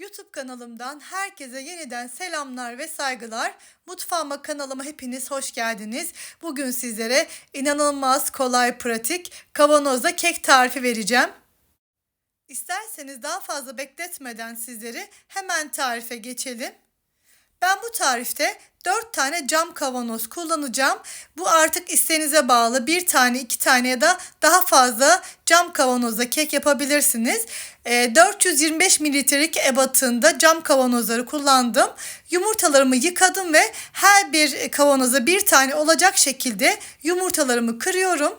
YouTube kanalımdan herkese yeniden selamlar ve saygılar. Mutfağıma kanalıma hepiniz hoş geldiniz. Bugün sizlere inanılmaz kolay pratik kavanozda kek tarifi vereceğim. İsterseniz daha fazla bekletmeden sizleri hemen tarife geçelim. Ben bu tarifte 4 tane cam kavanoz kullanacağım. Bu artık isteğinize bağlı. Bir tane, iki tane ya da daha fazla cam kavanozda kek yapabilirsiniz. E, 425 mililitrelik ebatında cam kavanozları kullandım. Yumurtalarımı yıkadım ve her bir kavanoza bir tane olacak şekilde yumurtalarımı kırıyorum.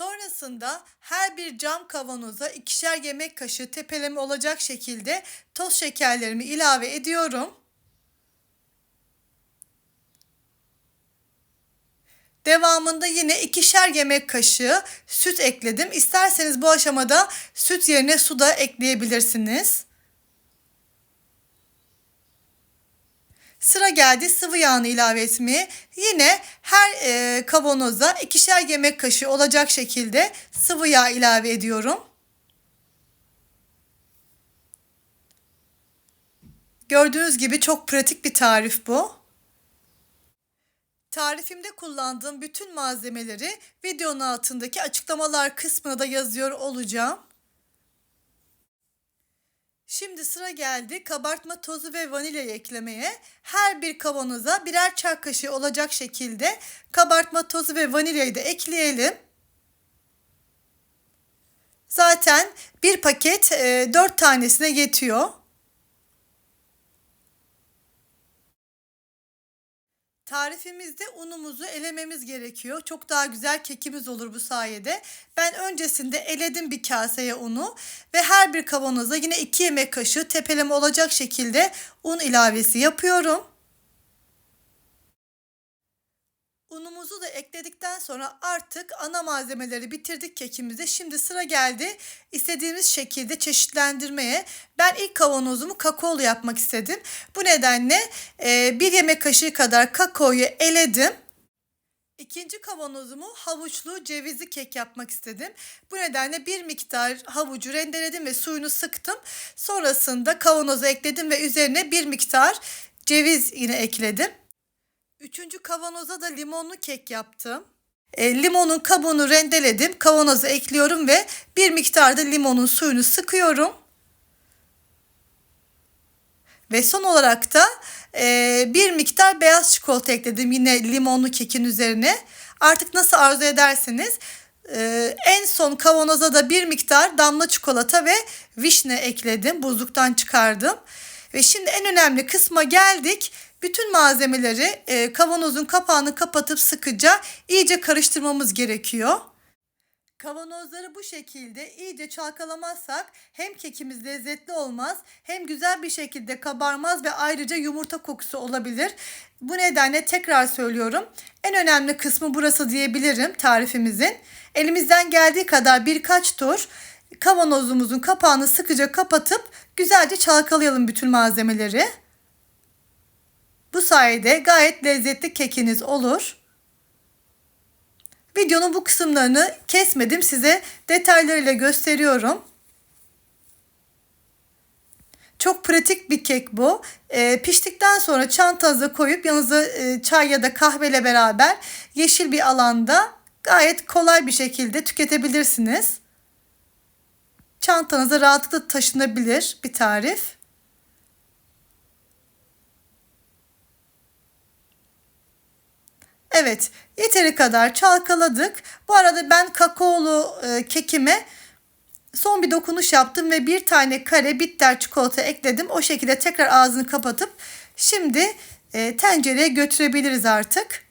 Sonrasında her bir cam kavanoza ikişer yemek kaşığı tepeleme olacak şekilde toz şekerlerimi ilave ediyorum. Devamında yine ikişer yemek kaşığı süt ekledim. İsterseniz bu aşamada süt yerine su da ekleyebilirsiniz. Sıra geldi sıvı yağını ilave etmeye. Yine her e, kavanoza ikişer yemek kaşığı olacak şekilde sıvı yağ ilave ediyorum. Gördüğünüz gibi çok pratik bir tarif bu. Tarifimde kullandığım bütün malzemeleri videonun altındaki açıklamalar kısmına da yazıyor olacağım. Şimdi sıra geldi kabartma tozu ve vanilyayı eklemeye. Her bir kavanoza birer çay kaşığı olacak şekilde kabartma tozu ve vanilyayı da ekleyelim. Zaten bir paket e, 4 tanesine yetiyor. Tarifimizde unumuzu elememiz gerekiyor. Çok daha güzel kekimiz olur bu sayede. Ben öncesinde eledim bir kaseye unu ve her bir kavanoza yine 2 yemek kaşığı tepeleme olacak şekilde un ilavesi yapıyorum. Unumuzu da ekledikten sonra artık ana malzemeleri bitirdik kekimizi. Şimdi sıra geldi istediğimiz şekilde çeşitlendirmeye. Ben ilk kavanozumu kakaolu yapmak istedim. Bu nedenle e, bir yemek kaşığı kadar kakaoyu eledim. İkinci kavanozumu havuçlu cevizli kek yapmak istedim. Bu nedenle bir miktar havucu rendeledim ve suyunu sıktım. Sonrasında kavanoza ekledim ve üzerine bir miktar ceviz yine ekledim. Üçüncü kavanoza da limonlu kek yaptım. E, limonun kabuğunu rendeledim. Kavanoza ekliyorum ve bir miktarda limonun suyunu sıkıyorum. Ve son olarak da e, bir miktar beyaz çikolata ekledim yine limonlu kekin üzerine. Artık nasıl arzu ederseniz e, en son kavanoza da bir miktar damla çikolata ve vişne ekledim. Buzluktan çıkardım. Ve şimdi en önemli kısma geldik. Bütün malzemeleri e, kavanozun kapağını kapatıp sıkıca iyice karıştırmamız gerekiyor. Kavanozları bu şekilde iyice çalkalamazsak hem kekimiz lezzetli olmaz hem güzel bir şekilde kabarmaz ve ayrıca yumurta kokusu olabilir. Bu nedenle tekrar söylüyorum. En önemli kısmı burası diyebilirim tarifimizin. Elimizden geldiği kadar birkaç tur kavanozumuzun kapağını sıkıca kapatıp güzelce çalkalayalım bütün malzemeleri. Bu sayede gayet lezzetli kekiniz olur. Videonun bu kısımlarını kesmedim. Size detaylarıyla gösteriyorum. Çok pratik bir kek bu. E, piştikten sonra çantanıza koyup yanınıza e, çay ya da kahveyle beraber yeşil bir alanda gayet kolay bir şekilde tüketebilirsiniz. Çantanıza rahatlıkla taşınabilir bir tarif. Evet, yeteri kadar çalkaladık. Bu arada ben kakaolu e, kekime son bir dokunuş yaptım ve bir tane kare bitter çikolata ekledim. O şekilde tekrar ağzını kapatıp şimdi e, tencereye götürebiliriz artık.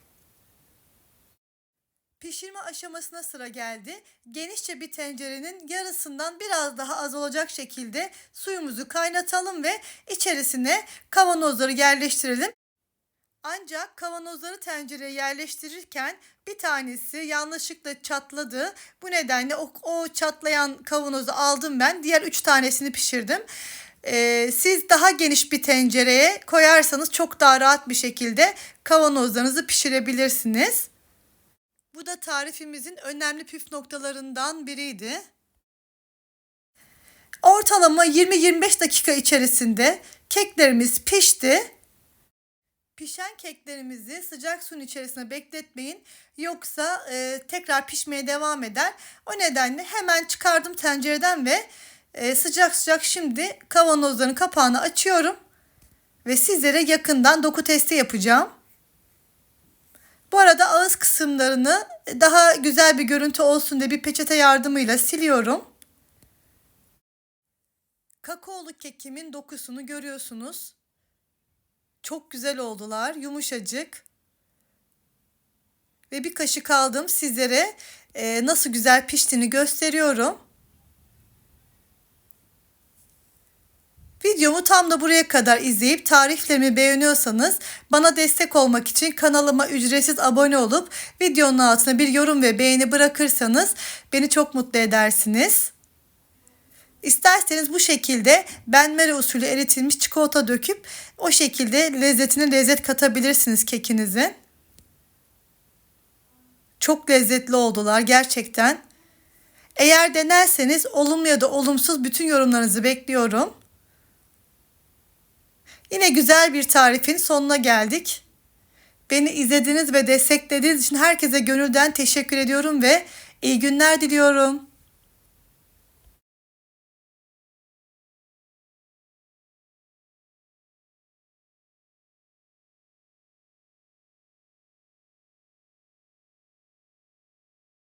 Pişirme aşamasına sıra geldi. Genişçe bir tencerenin yarısından biraz daha az olacak şekilde suyumuzu kaynatalım ve içerisine kavanozları yerleştirelim. Ancak kavanozları tencereye yerleştirirken bir tanesi yanlışlıkla çatladı. Bu nedenle o, o çatlayan kavanozu aldım ben. Diğer üç tanesini pişirdim. Ee, siz daha geniş bir tencereye koyarsanız çok daha rahat bir şekilde kavanozlarınızı pişirebilirsiniz. Bu da tarifimizin önemli püf noktalarından biriydi. Orta Ortalama 20-25 dakika içerisinde keklerimiz pişti. Pişen keklerimizi sıcak suyun içerisine bekletmeyin. Yoksa e, tekrar pişmeye devam eder. O nedenle hemen çıkardım tencereden ve e, sıcak sıcak şimdi kavanozların kapağını açıyorum. Ve sizlere yakından doku testi yapacağım. Bu arada ağız kısımlarını daha güzel bir görüntü olsun diye bir peçete yardımıyla siliyorum. Kakaolu kekimin dokusunu görüyorsunuz. Çok güzel oldular, yumuşacık. Ve bir kaşık aldım sizlere e, nasıl güzel piştiğini gösteriyorum. Videomu tam da buraya kadar izleyip tariflerimi beğeniyorsanız bana destek olmak için kanalıma ücretsiz abone olup videonun altına bir yorum ve beğeni bırakırsanız beni çok mutlu edersiniz. İsterseniz bu şekilde benmari usulü eritilmiş çikolata döküp o şekilde lezzetine lezzet katabilirsiniz kekinizin. Çok lezzetli oldular gerçekten. Eğer denerseniz olumlu ya da olumsuz bütün yorumlarınızı bekliyorum. Yine güzel bir tarifin sonuna geldik. Beni izlediğiniz ve desteklediğiniz için herkese gönülden teşekkür ediyorum ve iyi günler diliyorum.